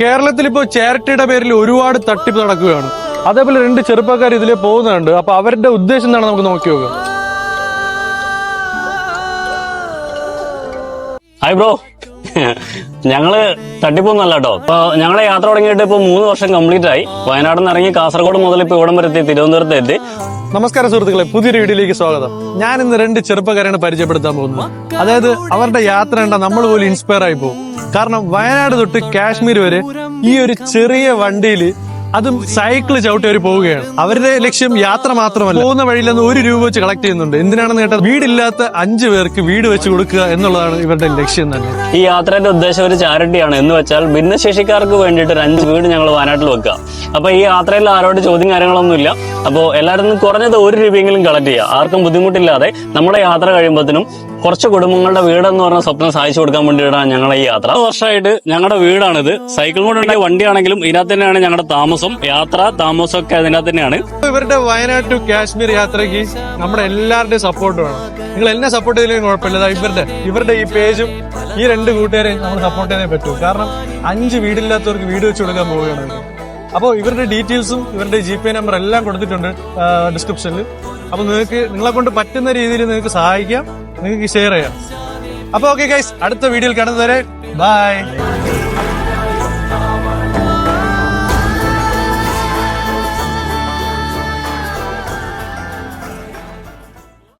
കേരളത്തിൽ ഇപ്പോ ചാരിറ്റിയുടെ പേരിൽ ഒരുപാട് തട്ടിപ്പ് നടക്കുകയാണ്. അതേപോലെ രണ്ട് ചെറുപ്പക്കാർ ഇതിലെ പോകുന്നുണ്ട്. അപ്പൊ അവരുടെ ഉദ്ദേശം എന്താണ്? നമുക്ക് നോക്കി നോക്കാം. ഹായ് ബ്രോ ഞങ്ങൾ തട്ടിപ്പൊന്നല്ല കേട്ടോ ഇപ്പൊ ഞങ്ങളെ യാത്ര തുടങ്ങിയിട്ട് ഇപ്പൊ മൂന്ന് വർഷം കംപ്ലീറ്റ് ആയി. വയനാട് നിന്ന് ഇറങ്ങി കാസർഗോഡ് മുതൽ ഇപ്പൊ ഇവിടം വരെ എത്തി തിരുവനന്തപുരത്ത് എത്തി. നമസ്കാരം സുഹൃത്തുക്കളെ പുതിയൊരു വീഡിയോയിലേക്ക് സ്വാഗതം. ഞാൻ ഇന്ന് രണ്ട് ചെറുപ്പക്കാരെയാണ് പരിചയപ്പെടുത്താൻ പോകുന്നത്. അതായത് അവരുടെ യാത്ര കണ്ട നമ്മൾ പോലും ഇൻസ്പയർ ആയി പോകും. കാരണം വയനാട് തൊട്ട് കാശ്മീർ വരെ ഈ ഒരു ചെറിയ വണ്ടിയിൽ അതും സൈക്കിൾ ചവിട്ടി അവർ പോവുകയാണ്. അവരുടെ ലക്ഷ്യം യാത്ര മാത്രമല്ല. പോകുന്ന വഴിയിൽ നിന്ന് ഒരു രൂപ വെച്ച് കളക്ട് ചെയ്യുന്നുണ്ട്. എന്തിനാണെന്ന് കേട്ടാൽ വീടില്ലാത്ത അഞ്ചു പേർക്ക് വീട് വെച്ച് കൊടുക്കുക എന്നുള്ളതാണ് ഇവരുടെ ലക്ഷ്യം തന്നെ. ഈ യാത്രയുടെ ഉദ്ദേശം ഒരു ചാരിറ്റിയാണ്. എന്ന് വെച്ചാൽ ഭിന്നശേഷിക്കാർക്ക് വേണ്ടിയിട്ട് ഒരു അഞ്ച് വീട് ഞങ്ങൾ വയനാട്ടിൽ വെക്കുക. അപ്പൊ ഈ യാത്രയിൽ ആരോട് ചോദ്യം കാര്യങ്ങളൊന്നും ഇല്ല. അപ്പോൾ എല്ലാവരും കുറഞ്ഞത് ഒരു രൂപയെങ്കിലും കളക്ട് ചെയ്യുക. ആർക്കും ബുദ്ധിമുട്ടില്ലാതെ നമ്മുടെ യാത്ര കഴിയുമ്പോഴത്തേനും കുറച്ച് കുടുംബങ്ങളുടെ വീടെന്ന് പറഞ്ഞ സ്വപ്നം സാധിച്ചു കൊടുക്കാൻ വേണ്ടിയിട്ടാണ് ഞങ്ങളുടെ ഈ യാത്ര. വർഷമായിട്ട് ഞങ്ങളുടെ വീടാണിത്. സൈക്കിൾ കൊണ്ടുണ്ടായ വണ്ടിയാണെങ്കിലും ഇതിനകത്ത് തന്നെയാണ് ഞങ്ങളുടെ താമസം. യാത്ര താമസം ഒക്കെ അതിനകത്ത് തന്നെയാണ്. ഇവരുടെ വയനാട് ടു കാശ്മീർ യാത്രയ്ക്ക് നമ്മുടെ എല്ലാവരുടെയും സപ്പോർട്ട് വേണം. നിങ്ങൾ എന്നെ സപ്പോർട്ട് ചെയ്തില്ലെങ്കിൽ കുഴപ്പമില്ല. ഇവരുടെ ഇവരുടെ ഈ പേജും ഈ രണ്ട് കൂട്ടുകാരെയും നമ്മൾ സപ്പോർട്ട് ചെയ്യാനേ പറ്റൂ. കാരണം അഞ്ച് വീടില്ലാത്തവർക്ക് വീട് വെച്ച് കൊടുക്കാൻ പോവുകയാണ്. അപ്പോൾ ഇവരുടെ ഡീറ്റെയിൽസും ഇവരുടെ ജി നമ്പർ എല്ലാം കൊടുത്തിട്ടുണ്ട് ഡിസ്ക്രിപ്ഷനിൽ അപ്പോൾ നിങ്ങൾക്ക് നിങ്ങളെ കൊണ്ട് പറ്റുന്ന രീതിയിൽ നിങ്ങൾക്ക് സഹായിക്കാം. നിങ്ങൾക്ക് ഷെയർ ചെയ്യാം. അപ്പോൾ ഓക്കെ ഗൈസ് അടുത്ത വീഡിയോയിൽ കാണുന്നതുവരെ ബൈ